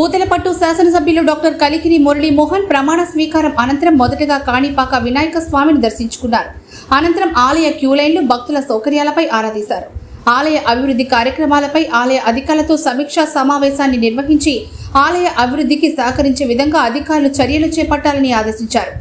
పూతలపట్టు శాసనసభ్యులు డాక్టర్ కలికిరి మురళీమోహన్ ప్రమాణ స్వీకారం అనంతరం మొదటగా కాణిపాక వినాయక స్వామిని దర్శించుకున్నారు. అనంతరం ఆలయ క్యూలైన్లు భక్తుల సౌకర్యాలపై ఆరా తీశారు. ఆలయ అభివృద్ధి కార్యక్రమాలపై ఆలయ అధికారులతో సమీక్షా సమావేశాన్ని నిర్వహించి ఆలయ అభివృద్ధికి సహకరించే విధంగా అధికారులు చర్యలు చేపట్టాలని ఆదేశించారు.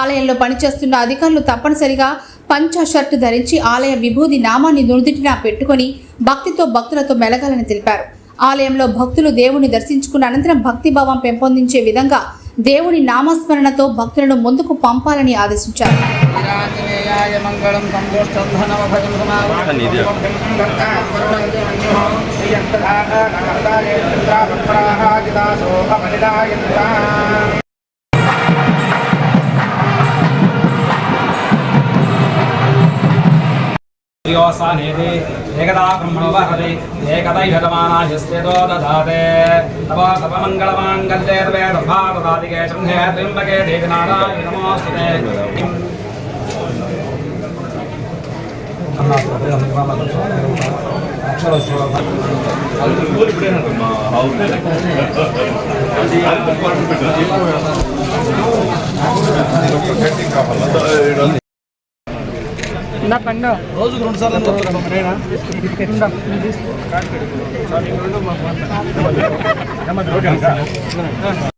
ఆలయంలో పనిచేస్తున్న అధికారులు తప్పనిసరిగా పంచ షర్ట్ ధరించి ఆలయ విభూది నామాన్ని నుదుటిన పెట్టుకొని భక్తితో భక్తులతో మెలగాలని తెలిపారు. ఆలయంలో భక్తులు దేవుని దర్శించుకున్న అనంతరం భక్తిభావం పెంపొందించే విధంగా దేవుని నామస్మరణతో భక్తులను ముందుకు పంపాలని ఆదేశించారు योऽसानेति एकदा ब्रह्मणो वहति एकदैषतमानायस्यतो दधाते तव तपमङ्गलमाङ्गल्ये तवे दर्भाददादिके शम्भे त्र्यम्बके देवि नारायणि नमोऽस्तुते రోజుకు రెండు సార్లు చెప్తాను